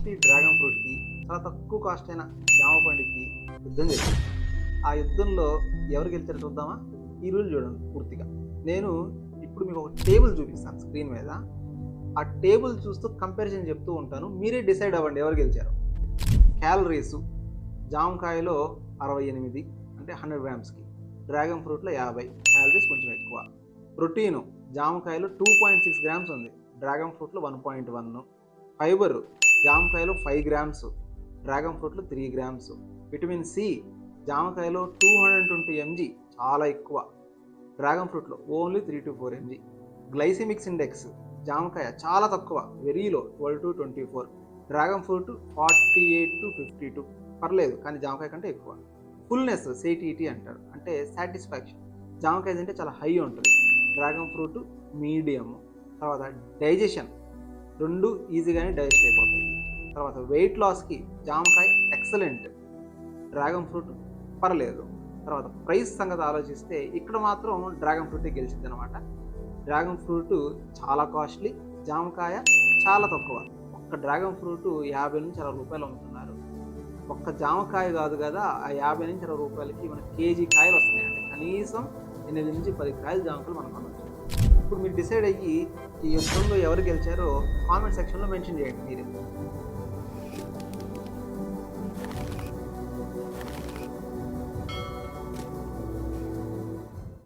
Costly dragon ఫ్రూట్కి చాలా తక్కువ cost అయిన జామ పండుకి యుద్ధం జరిగింది ఆ యుద్ధంలో ఎవరు గెలిచారో చూద్దామా? ఈ రోజు చూడండి పూర్తిగా. నేను ఇప్పుడు మీకు ఒక టేబుల్ చూపిస్తాను స్క్రీన్ మీద. ఆ టేబుల్ చూస్తూ కంపారిజన్ చెప్తూ ఉంటాను. మీరే డిసైడ్ అవ్వండి ఎవరు గెలిచారు. క్యాలరీస్ జామకాయలో అరవై ఎనిమిది అంటే హండ్రెడ్ గ్రామ్స్కి. డ్రాగన్ ఫ్రూట్లో యాభై క్యాలరీస్ కొంచెం ఎక్కువ. ప్రోటీను జామకాయలో టూ పాయింట్ సిక్స్ గ్రామ్స్ ఉంది. డ్రాగన్ ఫ్రూట్లో వన్ పాయింట్ వన్. ఫైబర్ జామకాయలో ఫైవ్ గ్రామ్స్ డ్రాగన్ ఫ్రూట్లో త్రీ గ్రామ్స్ విటమిన్ సి జామకాయలో టూ హండ్రెడ్ ట్వంటీ ఎంజీ చాలా ఎక్కువ. Dragon ఫ్రూట్లో only three to four MG glycemics index జామకాయ చాలా తక్కువ. వెరీలో twelve to twenty four dragon fruit forty eight to fifty two పర్లేదు కానీ జామకాయ కంటే ఎక్కువ. ఫుల్నెస్ సేటీటీ అంటారు. అంటే సాటిస్ఫాక్షన్ జామకాయ తింటే చాలా హై ఉంటుంది. Dragon fruit medium. తర్వాత డైజెషన్ రెండు ఈజీగానే డైజెస్ట్ అయిపోతాయి. తర్వాత వెయిట్ లాస్కి జామకాయ ఎక్సలెంట్ డ్రాగన్ ఫ్రూట్ పర్లేదు. తర్వాత ప్రైస్ సంగతి ఆలోచిస్తే ఇక్కడ మాత్రం డ్రాగన్ ఫ్రూటే గెలిచింది అనమాట డ్రాగన్ ఫ్రూట్ చాలా కాస్ట్లీ జామకాయ చాలా తక్కువ. ఒక్క డ్రాగన్ ఫ్రూట్ యాభై నుంచి అరవై రూపాయలు అమ్ముతున్నారు. ఒక్క జామకాయ కాదు కదా ఆ యాభై నుంచి అరవై రూపాయలకి మన కేజీ కాయలు వస్తున్నాయి అంటే కనీసం ఎనిమిది నుంచి పది కాయలు జామకాయలు మనం కొనవచ్చు ఇప్పుడు మీరు డిసైడ్ అయ్యి ఈ యుద్ధంలో ఎవరు గెలిచారో కామెంట్ సెక్షన్లో మెన్షన్ చేయండి మీరు.